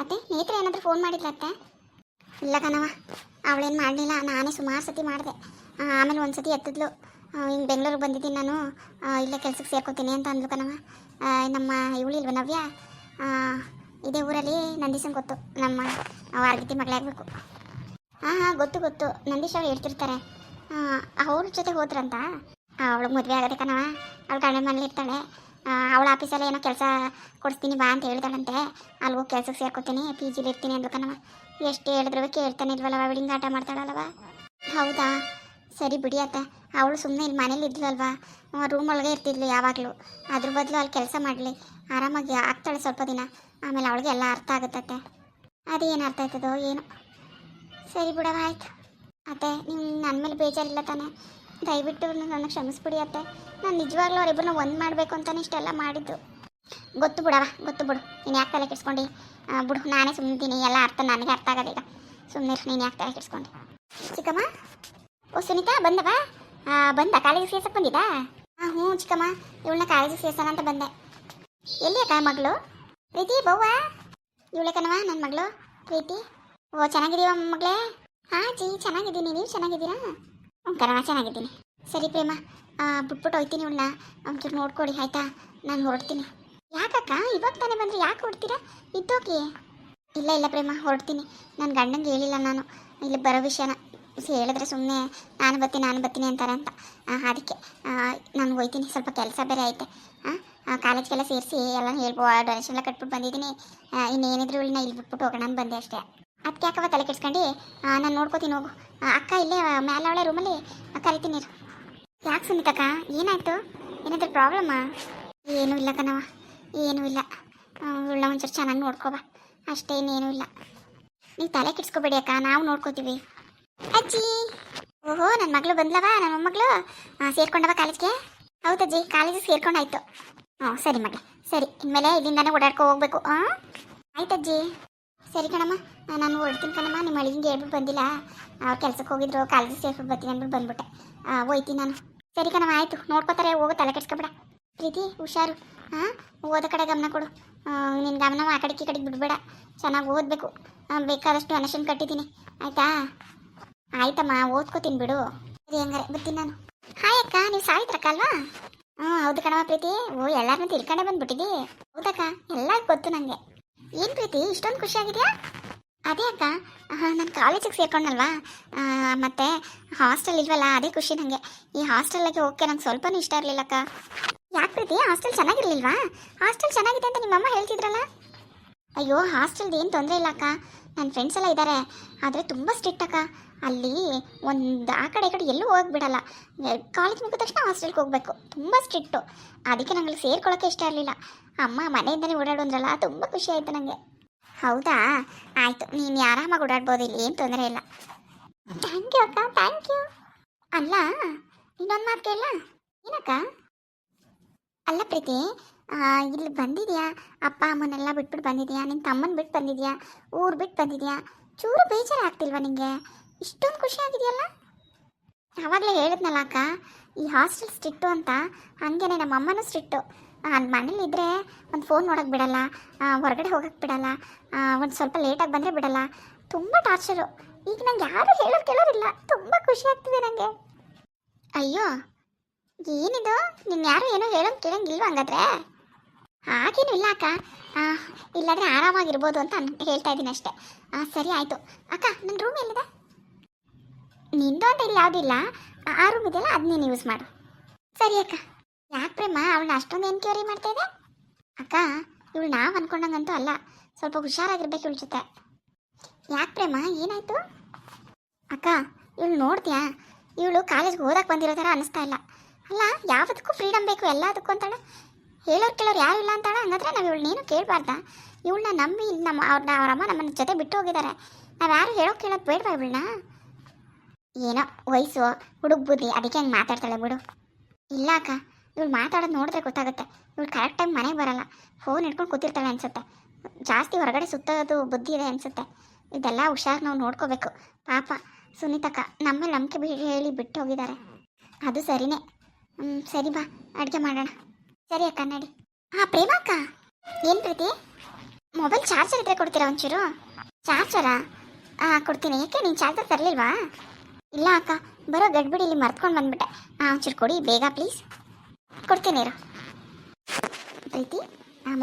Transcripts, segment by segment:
ಅತ್ತೆ ನೇತ್ರ ಏನಾದರೂ ಫೋನ್ ಮಾಡಿದ್ಲ ಅತ್ತೆ? ಇಲ್ಲ ಕಣವ ಅವಳೇನು ಮಾಡಲಿಲ್ಲ. ನಾನೇ ಸುಮಾರು ಸತಿ ಮಾಡಿದೆ. ಆಮೇಲೆ ಒಂದು ಸತಿ ಎತ್ತಿದ್ಲು ಹಿಂಗೆ ಬೆಂಗಳೂರಿಗೆ ಬಂದಿದ್ದೀನಿ ನಾನು. ಇಲ್ಲೇ ಕೆಲಸಕ್ಕೆ ಸೇರ್ಕೊತೀನಿ ಅಂತ ಅಂದ್ಲು ಕಣವ ನಮ್ಮ ನಮ್ಮ ಇವಳಿಲ್ವ ನವ್ಯ? ಇದೇ ಊರಲ್ಲಿ ನಂದೀಸನ್ ಗೊತ್ತು. ನಮ್ಮ ವಾರ್ಗಿತಿ ಮಗಳೇ ಆಗಬೇಕು. ಹಾಂ ಹಾಂ, ಗೊತ್ತು ಗೊತ್ತು. ನಂದೀಶ್ ಅವ್ರು ಹೇಳ್ತಿರ್ತಾರೆ. ಅವ್ರ ಜೊತೆ ಹೋದ್ರಂತ? ಅವಳು ಮದುವೆ ಆಗದೆ ಕಣವ ಅವ್ಳು ಗಂಡನ ಮನೇಲಿ ಇರ್ತಾಳೆ. ಅವಳ ಆಫೀಸಲ್ಲಿ ಏನೋ ಕೆಲಸ ಕೊಡಿಸ್ತೀನಿ ಬಾ ಅಂತ ಹೇಳ್ತಾಳಂತೆ ಅಲ್ಗೂ ಕೆಲಸಕ್ಕೆ ಸೇರ್ಕೊತೀನಿ ಪಿ ಜಿಲಿ ಇರ್ತೀನಿ ಅಂದ್ಲು ಕಣವ ಎಷ್ಟು ಹೇಳಿದ್ರು ಕೇಳ್ತಾನೆ ಇಲ್ವಲ್ಲವ ಅವಳಿಂಗ ಆಟ ಮಾಡ್ತಾಳಲ್ವ ಹೌದಾ? ಸರಿ ಬಿಡಿ ಅತ್ತ. ಅವಳು ಸುಮ್ಮನೆ ಇಲ್ಲಿ ಮನೇಲಿ ಇದ್ಲಲ್ವಾ? ರೂಮ್ ಒಳಗೆ ಇರ್ತಿದ್ಲು ಯಾವಾಗಲೂ. ಅದ್ರ ಬದಲು ಅಲ್ಲಿ ಕೆಲಸ ಮಾಡಲಿ. ಆರಾಮಾಗಿ ಆಗ್ತಾಳೆ ಸ್ವಲ್ಪ ದಿನ. ಆಮೇಲೆ ಅವಳಿಗೆ ಎಲ್ಲ ಅರ್ಥ ಆಗುತ್ತತ್ತೆ. ಅದೇನು ಅರ್ಥ ಆಯ್ತದೋ ಏನು. ಸರಿ ಬಿಡವ, ಆಯ್ತು. ಅತ್ತೆ ನಿಮ್ಮ ನನ್ನ ಮೇಲೆ ಬೇಜಾರಿಲ್ಲ ತಾನೆ? ದಯವಿಟ್ಟು ನನಗೆ ಕ್ಷಮಿಸ್ಬಿಡಿ ಅತ್ತೆ. ನಾನು ನಿಜವಾಗ್ಲೂ ಅವರಿಬ್ಬರನ್ನ ಒಂದು ಮಾಡಬೇಕು ಅಂತಲೇ ಇಷ್ಟೆಲ್ಲ ಮಾಡಿದ್ದು. ಗೊತ್ತು ಬಿಡವ ಗೊತ್ತು ಬಿಡು. ನೀನು ಯಾಕೆ ತಲೆ ಕೆಡ್ಸ್ಕೊಂಡು? ಬಿಡು, ನಾನೇ ಸುಮ್ಮನೆ ಎಲ್ಲ ಅರ್ಥ ನನಗೆ ಅರ್ಥ ಆಗೋದೀಗ ಸುಮ್ಮನೆ ನೀನು ಯಾಕೆ ತಲೆ ಕೆಡ್ಸ್ಕೊಂಡು? ಚಿಕ್ಕಮ್ಮ? ಓ, ಸುನೀತಾ, ಬಂದವಾ? ಬಂದ? ಕಾಲೇಜಿಗೆ ಸೇರ್ಸಕ್ಕೆ ಬಂದಿದ್ದಾ? ಹಾಂ ಹ್ಞೂ ಚಿಕ್ಕಮ್ಮ. ಇವಳನ್ನ ಕಾಲೇಜಿಗೆ ಸೇರ್ಸೋಣ ಅಂತ ಬಂದೆ. ಎಲ್ಲಿ ಅಕ್ಕ ಮಗಳು? ಪ್ರೀತಿ, ಬವ್ವ? ಇವಳೆ ಕಣವ ನನ್ನ ಮಗಳು? ಪ್ರೀತಿ? ಓ ಚೆನ್ನಾಗಿದೀವ ಮಗಳೇ? ಹಾಂ ಜಿ, ಚೆನ್ನಾಗಿದ್ದೀನಿ. ನೀವು ಚೆನ್ನಾಗಿದ್ದೀರಾ? ಕಣವ ಚೆನ್ನಾಗಿದ್ದೀನಿ ಸರಿ ಪ್ರೇಮ ಬಿಟ್ಬಿಟ್ಟು ಹೋಗ್ತೀನಿ ಇವಳನ್ನ ಒಂಚೂರು ನೋಡ್ಕೊಡಿ, ಆಯ್ತಾ? ನಾನು ಹೊರಡ್ತೀನಿ. ಯಾಕಕ್ಕ? ಇವಾಗ ತಾನೇ ಬಂದರೆ ಯಾಕೆ ಹೊಡ್ತೀರಾ ಇದ್ದೋಗಿ. ಇಲ್ಲ ಇಲ್ಲ ಪ್ರೇಮ, ಹೊರಡ್ತೀನಿ. ನನ್ನ ಗಂಡಂಗೆ ಹೇಳಿಲ್ಲ ನಾನು. ಇಲ್ಲಿ ಬರೋ ವಿಷಯನ ಹೇಳಿದ್ರೆ ಸುಮ್ಮನೆ ನಾನು ಬರ್ತೀನಿ ನಾನು ಬರ್ತೀನಿ ಅಂತಾರೆ ಅಂತ. ಅದಕ್ಕೆ ನಾನು ಹೋಯ್ತೀನಿ. ಸ್ವಲ್ಪ ಕೆಲಸ ಬೇರೆ ಐತೆ. ಕಾಲೇಜ್ಗೆಲ್ಲ ಸೇರಿಸಿ ಎಲ್ಲ ಹೇಳ್ಬೋ ಡೊನೇಷನ್ ಎಲ್ಲ ಕಟ್ಬಿಟ್ಟು ಬಂದಿದ್ದೀನಿ. ಇನ್ನೇನಿದ್ರು ಇಲ್ಲಿ ಬಿಟ್ಬಿಟ್ಟು ಹೋಗೋಣ ಬಂದೆ ಅಷ್ಟೇ. ಅದಕ್ಕೆ ಯಾಕವ ತಲೆ ಕೆಡ್ಸ್ಕೊಂಡು? ನಾನು ನೋಡ್ಕೋತೀನಿ ಹೋಗು. ಅಕ್ಕ ಇಲ್ಲೇ ಮೇಲೆ ಅವಳೆ ರೂಮಲ್ಲಿ ಕರಿತೀನಿ. ಯಾಕೆ ಸುನೀತಕ್ಕ ಏನಾಯ್ತು? ಏನಾದರೂ ಪ್ರಾಬ್ಲಮ್ಮಾ ಏನೂ ಇಲ್ಲ ಕಣವ ಏನೂ ಇಲ್ಲ. ಉಳ್ಳ ಒಂಚೂರು ಚೆನ್ನಾಗಿ ನೋಡ್ಕೋಬ ಅಷ್ಟೇನೇನೂ ಇಲ್ಲ. ನೀವು ತಲೆ ಕೆಡ್ಸ್ಕೊಬೇಡಿ ಅಕ್ಕ. ನಾವು ನೋಡ್ಕೋತೀವಿ. ಅಜ್ಜಿ! ಓಹೋ ನನ್ನ ಮಗಳು ಬಂದ್ಲವ? ನನ್ನ ಮೊಮ್ಮಗಳು? ಸೇರ್ಕೊಂಡವ ಕಾಲೇಜ್ಗೆ? ಹೌದಜ್ಜಿ ಕಾಲೇಜಿಗೆ ಸೇರ್ಕೊಂಡಾಯ್ತು. ಹ್ಞೂ ಸರಿ ಮಗಳೇ. ಸರಿ, ಇನ್ಮೇಲೆ ಇಲ್ಲಿಂದಾನೆ ಓಡಾಡ್ಕೊ ಹೋಗ್ಬೇಕು ಹಾಂ ಆಯ್ತಜ್ಜಿ. ಸರಿ ಕಣಮ್ಮ ನಾನು ಹೊಡ್ತೀನಿ ಕಣಮ್ಮ, ನಿಮ್ಮ ಅಳಿಗೆ ಹೇಳ್ಬಿಟ್ಟು ಬಂದಿಲ್ಲ. ಅವ್ರು ಕೆಲಸಕ್ಕೆ ಹೋಗಿದ್ರು, ಕಾಲೇಜಿಗೆ ಸೇರ್ಬಿಟ್ಟು ಬರ್ತೀನಿ ಅಂದ್ಬಿಟ್ಟು ಬಂದ್ಬಿಟ್ಟೆ. ಹೋಯ್ತೀನಿ ನಾನು. ಸರಿ ಕಣಮ್ಮ, ಆಯಿತು. ನೋಡ್ಕೋತಾರೆ, ಹೋಗು, ತಲೆ ಕೆಡ್ಸ್ಕೊಬೇಡ. ಪ್ರೀತಿ, ಹುಷಾರು. ಹಾಂ ಓದ ಕಡೆ ಗಮನ ಕೊಡು. ನಿನ್ನ ಗಮನ ಆ ಕಡೆ ಈ ಕಡೆಗೆ ಬಿಡಬೇಡ. ಚೆನ್ನಾಗಿ ಓದಬೇಕು. ಬೇಕಾದಷ್ಟು ಅನಶನ್ ಕಟ್ಟಿದ್ದೀನಿ. ಆಯಿತಾ? ಆಯ್ತಮ್ಮ, ಓದ್ಕೋತೀನಿ ಬಿಡು. ಸರಿ ಹಂಗಾರೆ, ಬರ್ತೀನಿ ನಾನು. ಹಾಯ್ ಅಕ್ಕ, ನೀವು ಸಾವಿತ್ರಕ್ಕ ಅಲ್ವಾ? ಹ್ಞೂ ಹೌದು ಕಣವ ಪ್ರೀತಿ. ಓ, ಎಲ್ಲರನ್ನೂ ತಿಳ್ಕೊಂಡೆ ಬಂದ್ಬಿಟ್ಟಿದ್ದಿ. ಹೌದಕ್ಕ ಎಲ್ಲ ಗೊತ್ತು ನನಗೆ ಏನು ಪ್ರೀತಿ? ಇಷ್ಟೊಂದು ಖುಷಿಯಾಗಿದೆಯಾ? ಅದೇ ಅಕ್ಕ. ನಾನು ಕಾಲೇಜಿಗೆ ಸೇರ್ಕೊಂಡಲ್ವಾ ಮತ್ತು ಹಾಸ್ಟೆಲ್ ಇಲ್ವಲ್ಲ, ಅದೇ ಖುಷಿ ನನಗೆ ಈ ಹಾಸ್ಟೆಲ್ಗೆ ಓಕೆ, ನಂಗೆ ಸ್ವಲ್ಪನೂ ಇಷ್ಟ ಇರಲಿಲ್ಲಕ್ಕ ಯಾಕೆ ಪ್ರೀತಿ? ಹಾಸ್ಟೆಲ್ ಚೆನ್ನಾಗಿರ್ಲಿಲ್ವಾ? ಹಾಸ್ಟೆಲ್ ಚೆನ್ನಾಗಿದೆ ಅಂತ ನಿಮ್ಮಮ್ಮ ಹೇಳ್ತಿದ್ರಲ್ಲ? ಅಯ್ಯೋ ಹಾಸ್ಟೆಲ್ದು ಏನು ತೊಂದರೆ ಇಲ್ಲ ಅಕ್ಕ. ನನ್ನ ಫ್ರೆಂಡ್ಸ್ ಎಲ್ಲ ಇದ್ದಾರೆ ಆದರೆ ತುಂಬ ಸ್ಟ್ರಿಕ್ಟ್ ಅಕ್ಕ. ಅಲ್ಲಿ ಒಂದು ಆ ಕಡೆ ಈ ಕಡೆ ಎಲ್ಲೂ ಹೋಗಕ್ಕೆ ಬಿಡಲ್ಲ. ಕಾಲೇಜ್ ಮುಗಿದ ತಕ್ಷಣ ಹಾಸ್ಟೆಲ್ಗೆ ಹೋಗಬೇಕು. ತುಂಬ ಸ್ಟ್ರಿಕ್ಟು ಅದಕ್ಕೆ ನಂಗೆ ಸೇರ್ಕೊಳ್ಳೋಕೆ ಇಷ್ಟ ಇರಲಿಲ್ಲ. ಅಮ್ಮ ಮನೆಯಿಂದಲೇ ಓಡಾಡು ಅಂದ್ರಲ್ಲ ತುಂಬ ಖುಷಿ ಆಯಿತು ನನಗೆ ಹೌದಾ? ಆಯಿತು, ನೀನು ಆರಾಮಾಗಿ ಓಡಾಡ್ಬೋದು, ಇಲ್ಲಿ ಏನು ತೊಂದರೆ ಇಲ್ಲ. ಥ್ಯಾಂಕ್ ಯು ಅಕ್ಕ ಥ್ಯಾಂಕ್ ಯು ಅಲ್ಲ, ಇನ್ನೊಂದು ಮಾತು ಕೇಳ ಏನಕ್ಕ? ಅಲ್ಲ ಪ್ರೀತಿ ಇಲ್ಲಿ ಬಂದಿದ್ಯಾ? ಅಪ್ಪ, ಅಮ್ಮನೆಲ್ಲ ಬಿಟ್ಬಿಟ್ಟು ಬಂದಿದ್ಯಾ? ನಿನ್ನ ತಮ್ಮನ ಬಿಟ್ಟು ಬಂದಿದ್ಯಾ? ಊರು ಬಿಟ್ಟು ಬಂದಿದ್ಯಾ? ಚೂರು ಬೇಜಾರು ಆಗ್ತಿಲ್ವಾ ನಿಂಗೆ? ಇಷ್ಟೊಂದು ಖುಷಿ ಆಗಿದೆಯಲ್ಲ ಆವಾಗಲೇ ಹೇಳಿದ್ನಲ್ಲ ಅಕ್ಕ, ಈ ಹಾಸ್ಟೆಲ್ ಸ್ಟ್ರಿಕ್ಟು ಅಂತ, ಹಂಗೇನೆ ನಮ್ಮ ಅಮ್ಮನೂ ಸ್ಟ್ರಿಕ್ಟು. ಮನೇಲಿ ಇದ್ದರೆ ಒಂದು ಫೋನ್ ನೋಡೋಕೆ ಬಿಡಲ್ಲ ಹೊರಗಡೆ ಹೋಗೋಕೆ ಬಿಡಲ್ಲ ಒಂದು ಸ್ವಲ್ಪ ಲೇಟಾಗಿ ಬಂದರೆ ಬಿಡಲ್ಲ. ತುಂಬ ಟಾರ್ಚರು ಈಗ ನಂಗೆ ಯಾರು ಹೇಳೋದು ಕೇಳೋರಿಲ್ಲ ತುಂಬ ಖುಷಿ ಆಗ್ತಿದೆ ನನಗೆ ಅಯ್ಯೋ ಏನಿದು? ನಿನ್ನ ಯಾರು ಏನೋ ಹೇಳೋಂಗೆ ಕೇಳಂಗಿಲ್ವ ಹಂಗಾದ್ರೆ? ಹಾಗೇನು ಇಲ್ಲ ಅಕ್ಕ. ಇಲ್ಲಾಂದ್ರೆ ಆರಾಮಾಗಿರ್ಬೋದು ಅಂತ ಹೇಳ್ತಾ ಇದ್ದೀನಿ ಅಷ್ಟೇ. ಸರಿ ಆಯಿತು. ಅಕ್ಕ ನನ್ನ ರೂಮ್ ಎಲ್ಲಿದೆ? ನಿಂದು ಅಂತ ಇಲ್ಲಿ ಯಾವುದಿಲ್ಲ ಆ- ರೂಮ್ ಇದೆಯಲ್ಲ ಅದು ನೀನು ಯೂಸ್ ಮಾಡು. ಸರಿ ಅಕ್ಕ. ಯಾಕೆ ಪ್ರೇಮ, ಅವಳನ್ನ ಅಷ್ಟೊಂದು ಎನ್ಕ್ವೈರಿ ಮಾಡ್ತಾ ಇದೆ ಅಕ್ಕ, ಇವಳು ನಾವು ಅನ್ಕೊಂಡಂಗಂತೂ ಅಲ್ಲ. ಸ್ವಲ್ಪ ಹುಷಾರಾಗಿರ್ಬೇಕು ಇವಳ ಜೊತೆ ಯಾಕೆ ಪ್ರೇಮ, ಏನಾಯ್ತು? ಅಕ್ಕ, ಇವಳು ನೋಡ್ತೀಯಾ? ಇವಳು ಕಾಲೇಜ್ಗೆ ಓದಕ್ಕೆ ಬಂದಿರೋ ಥರ ಅನಿಸ್ತಾ ಇಲ್ಲ. ಅಲ್ಲ ಯಾವುದಕ್ಕೂ ಫ್ರೀಡಮ್ ಬೇಕು, ಎಲ್ಲದಕ್ಕೂ ಅಂತಾಳ. ಹೇಳೋರು ಕೇಳೋರು ಯಾರು ಇಲ್ಲ ಅಂತಾಳ. ಹಂಗಾದ್ರೆ ನಾವು ಇವಳನ್ನೇನು ಕೇಳಬಾರ್ದ? ಇವಳನ್ನ ನಂಬಿ ಇಲ್ಲಿ ನಮ್ಮ ಅವ್ರನ್ನ ಅವ್ರ ಅಮ್ಮ ನಮ್ಮನ್ನ ಜೊತೆ ಬಿಟ್ಟು ಹೋಗಿದ್ದಾರೆ. ನಾವು ಯಾರು ಹೇಳೋಕೆ ಕೇಳೋದು ಬೇಡವಾ ಇವಳನ್ನ? ಏನೋ ವಯಸ್ಸು, ಹುಡುಗ ಬುದ್ಧಿ, ಅದಕ್ಕೆ ಹಂಗೆ ಮಾತಾಡ್ತಾಳೆ ಬಿಡು. ಇಲ್ಲ ಅಕ್ಕ, ಇವಳು ಮಾತಾಡೋದು ನೋಡಿದ್ರೆ ಗೊತ್ತಾಗುತ್ತೆ. ಇವಳು ಕರೆಕ್ಟಾಗಿ ಮನೆಗೆ ಬರಲ್ಲ. ಫೋನ್ ಹಿಡ್ಕೊಂಡು ಕೂತಿರ್ತಾಳೆ ಅನ್ಸುತ್ತೆ. ಜಾಸ್ತಿ ಹೊರಗಡೆ ಸುತ್ತೋದು ಬುದ್ಧಿ ಇದೆ ಅನಿಸುತ್ತೆ. ಇದೆಲ್ಲ ಹುಷಾರು ನಾವು ನೋಡ್ಕೋಬೇಕು. ಪಾಪ, ಸುನೀತಕ್ಕ ನಮ್ಮ ನಂಬಿಕೆ ಹೇಳಿ ಬಿಟ್ಟು ಹೋಗಿದ್ದಾರೆ. ಅದು ಸರಿನೇ. ಹ್ಞೂ ಸರಿ ಬಾ, ಅಡುಗೆ ಮಾಡೋಣ. ಸರಿ ಅಕ್ಕ, ನಡಿ. ಹಾಂ, ಪ್ರೇಮ ಅಕ್ಕ. ಏನು ಪ್ರೀತಿ? ಮೊಬೈಲ್ ಚಾರ್ಜರ್ ಇದ್ರೆ ಕೊಡ್ತೀರಾ ಒಂಚೂರು? ಚಾರ್ಜರಾ ಹಾಂ ಕೊಡ್ತೀನಿ. ಯಾಕೆ, ನೀನು ಚಾರ್ಜರ್ ತರಲಿಲ್ವಾ? ಇಲ್ಲ ಅಕ್ಕ, ಬರೋ ಗಡ್ಬಿಡಿ ಇಲ್ಲಿ ಮರ್ತ್ಕೊಂಡು ಬಂದ್ಬಿಟ್ಟೆ. ಹಾಂ ಒಂಚೂರು ಕೊಡಿ, ಬೇಗ ಪ್ಲೀಸ್ ಕೊಡ್ತೀನಿ ಇರು. ಪ್ರೀತಿ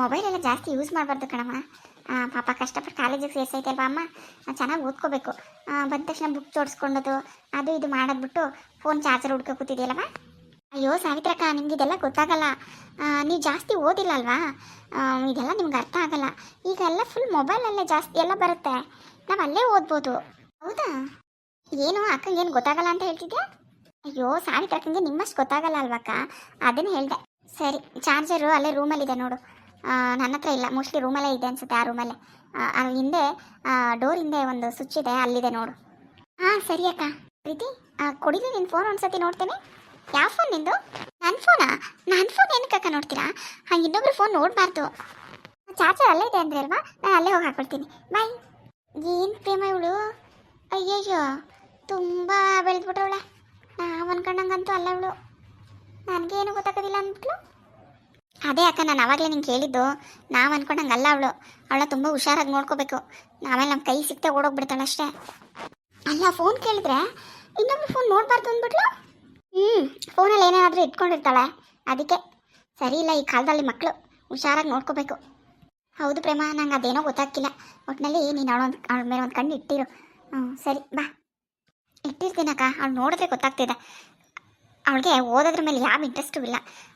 ಮೊಬೈಲ್ ಎಲ್ಲ ಜಾಸ್ತಿ ಯೂಸ್ ಮಾಡಬಾರ್ದು ಕಣಮ್ಮ ಪಾಪ ಕಷ್ಟಪಟ್ಟು ಕಾಲೇಜಿಗೆ ಸೇರ್ಸೈತಲ್ವಾ ಅಮ್ಮ? ಚೆನ್ನಾಗಿ ಓದ್ಕೋಬೇಕು. ಬಂದ ತಕ್ಷಣ ಬುಕ್ ತೋರಿಸ್ಕೊಂಡೋದು ಅದು ಇದು ಮಾಡೋದ್ಬಿಟ್ಟು ಫೋನ್ ಚಾರ್ಜರ್ ಹುಡ್ಕೋ ಕೂತಿದೆಯಲ್ಲಮ್ಮ ಅಯ್ಯೋ, ಸಾವಿತ್ರಕ್ಕ ನಿಮ್ಗೆ ಇದೆಲ್ಲ ಗೊತ್ತಾಗಲ್ಲ ನೀವು ಜಾಸ್ತಿ ಓದಿಲ್ಲ ಅಲ್ವಾ ಇದೆಲ್ಲ ನಿಮ್ಗೆ ಅರ್ಥ ಆಗಲ್ಲ. ಈಗ ಎಲ್ಲ ಫುಲ್ ಮೊಬೈಲಲ್ಲೇ ಜಾಸ್ತಿ ಎಲ್ಲ ಬರುತ್ತೆ. ನಾವು ಅಲ್ಲೇ ಓದ್ಬೋದು. ಹೌದಾ? ಏನು ಅಕ್ಕಂಗೆ ಏನು ಗೊತ್ತಾಗಲ್ಲ ಅಂತ ಹೇಳ್ತಿದ್ಯಾ? ಅಯ್ಯೋ, ಸಾವಿತ್ರಕ್ಕಂಗೆ ನಿಮ್ಮಷ್ಟು ಗೊತ್ತಾಗಲ್ಲ ಅಲ್ವಕ್ಕ. ಅದನ್ನು ಹೇಳಿದೆ. ಸರಿ, ಚಾರ್ಜರು ಅಲ್ಲೇ ರೂಮಲ್ಲಿದೆ ನೋಡು. ನನ್ನ ಹತ್ರ ಇಲ್ಲ. ಮೋಸ್ಟ್ಲಿ ರೂಮಲ್ಲೇ ಇದೆ ಅನ್ಸುತ್ತೆ ಆ ರೂಮಲ್ಲೇ. ಅಲ್ಲಿ ಹಿಂದೆ ಡೋರ್ ಹಿಂದೆ ಒಂದು ಸ್ವಿಚ್ ಇದೆ, ಅಲ್ಲಿದೆ ನೋಡು. ಹಾಂ ಸರಿ ಅಕ್ಕ. ಪ್ರೀತಿ ಕೊಡಿಲಿ ನಿನ್ನ ಫೋನ್ ಒಂದ್ಸತಿ ನೋಡ್ತೇನೆ? ಯಾವ ಫೋನ್ ನಿಂದು? ನನ್ನ ಫೋನಾ ನನ್ನ ಫೋನ್ ಏನಕ್ಕೆ ಅಕ್ಕ ನೋಡ್ತೀರಾ? ಹಾಗೆ ಇನ್ನೊಬ್ರು ಫೋನ್ ನೋಡಬಾರ್ದು. ಚಾರ್ಜರ್ ಅಲ್ಲೇ ಇದೆ ಅಂದ್ರೆ ಅಲ್ವಾ? ನಾನು ಅಲ್ಲೇ ಹೋಗಿ ಹಾಕೊಳ್ತೀನಿ. ಬಾಯ್ ಏನು ಪ್ರೇಮ ಇವಳು? ಅಯ್ಯಯ್ಯೋ, ತುಂಬ ಬೆಳೆದ್ಬಿಟ್ರವಳೆ ನಾವು ಅನ್ಕೊಂಡಂಗಂತೂ ಅಲ್ಲ ಇವಳು. ನನಗೇನು ಗೊತ್ತಾಗೋದಿಲ್ಲ ಅಂದ್ಬಿಟ್ಲು. ಅದೇ ಅಕ್ಕ, ನಾನು ಅವಾಗಲೇ ನಿಂಗೆ ಹೇಳಿದ್ದು ನಾವು ಅನ್ಕೊಂಡಂಗೆ ಅಲ್ಲ ಅವಳು. ಅವಳ ತುಂಬ ಹುಷಾರಾಗಿ ನೋಡ್ಕೋಬೇಕು. ಆಮೇಲೆ ನಮ್ಮ ಕೈ ಸಿಕ್ತೆ ಓಡೋಗ್ಬಿಡ್ತಾಳೆ ಅಷ್ಟೇ ಅಲ್ಲ ಫೋನ್ ಕೇಳಿದ್ರೆ ಇನ್ನೊಬ್ರು ಫೋನ್ ನೋಡಬಾರ್ದು ಅಂದ್ಬಿಟ್ಲು? ಹ್ಞೂ ಫೋನಲ್ಲಿ ಏನೇನಾದರೂ ಇಟ್ಕೊಂಡಿರ್ತಾಳೆ. ಅದಕ್ಕೆ ಸರಿ ಇಲ್ಲ ಈ ಕಾಲದಲ್ಲಿ ಮಕ್ಕಳು ಹುಷಾರಾಗಿ ನೋಡ್ಕೋಬೇಕು. ಹೌದು ಪ್ರೇಮ, ನಂಗೆ ಅದೇನೋ ಗೊತ್ತಾಗ್ತಿಲ್ಲ. ಒಟ್ಟಿನಲ್ಲಿ ನೀನು ಅವಳೊಂದು ಅವಳ ಮೇಲೆ ಒಂದು ಕಣ್ಣು ಇಟ್ಟಿರು. ಹ್ಞೂ ಸರಿ, ಬಾ. ಇಟ್ಟಿರ್ತೀನಕ್ಕ ಅವ್ಳು ನೋಡಿದ್ರೆ ಗೊತ್ತಾಗ್ತಿದೆ. ಅವಳಿಗೆ ಓದೋದ್ರ ಮೇಲೆ ಯಾವ ಇಂಟ್ರೆಸ್ಟು ಇಲ್ಲ.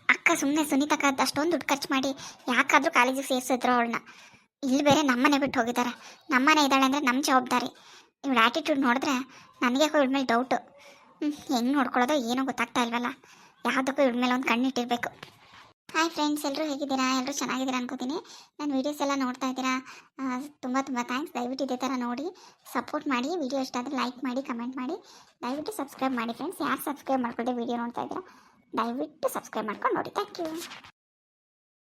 ಅಕ್ಕ ಸುಮ್ಮನೆ ಸುನೀತಕ್ಕ ಅಷ್ಟೊಂದು ದುಡ್ಡು ಖರ್ಚು ಮಾಡಿ ಯಾಕಾದರೂ ಕಾಲೇಜಿಗೆ ಸೇರಿಸಿದ್ರು ಅವಳನ್ನ. ಇಲ್ಲಿ ಬೇರೆ ನಮ್ಮನೆ ಬಿಟ್ಟು ಹೋಗಿದ್ದಾರೆ. ನಮ್ಮನೆ ಇದ್ದಾಳೆ ಅಂದರೆ ನಮ್ಮ ಜವಾಬ್ದಾರಿ. ಇವಳ ಆ್ಯಟಿಟ್ಯೂಡ್ ನೋಡಿದ್ರೆ ನನಗೆ ಇವಳ ಮೇಲೆ ಡೌಟು ಹೆಂಗೆ ನೋಡ್ಕೊಳ್ಳೋದು ಏನೋ ಗೊತ್ತಾಗ್ತಾ ಇಲ್ವಲ್ಲ? ಯಾವುದಕ್ಕೂ ಇವ್ರ ಮೇಲೆ ಒಂದು ಕಣ್ಣಿಟ್ಟಿರಬೇಕು. ಹಾಯ್ ಫ್ರೆಂಡ್ಸ್ ಎಲ್ಲರೂ ಹೇಗಿದ್ದೀರಾ? ಎಲ್ಲರೂ ಚೆನ್ನಾಗಿದ್ದೀರಾ ಅನ್ಕೋತೀನಿ. ನಾನು ವೀಡಿಯೋಸ್ ಎಲ್ಲ ನೋಡ್ತಾ ಇದ್ದೀರಾ? ತುಂಬ ತುಂಬ ಥ್ಯಾಂಕ್ಸ್ ದಯವಿಟ್ಟು ಇದೇ ಥರ ನೋಡಿ ಸಪೋರ್ಟ್ ಮಾಡಿ ವಿಡಿಯೋ ಇಷ್ಟ ಆದರೆ ಲೈಕ್ ಮಾಡಿ ಕಮೆಂಟ್ ಮಾಡಿ. ದಯವಿಟ್ಟು ಸಬ್ಸ್ಕ್ರೈಬ್ ಮಾಡಿ ಫ್ರೆಂಡ್ಸ್ ಯಾರು ಸಬ್ಸ್ಕ್ರೈಬ್ ಮಾಡ್ಕೊಳ್ಳಿ ವಿಡಿಯೋ ನೋಡ್ತಾ ಇದ್ದೀರಾ? ದಯವಿಟ್ಟು ಸಬ್ಸ್ಕ್ರೈಬ್ ಮಾಡ್ಕೊಂಡು ನೋಡಿ. Thank you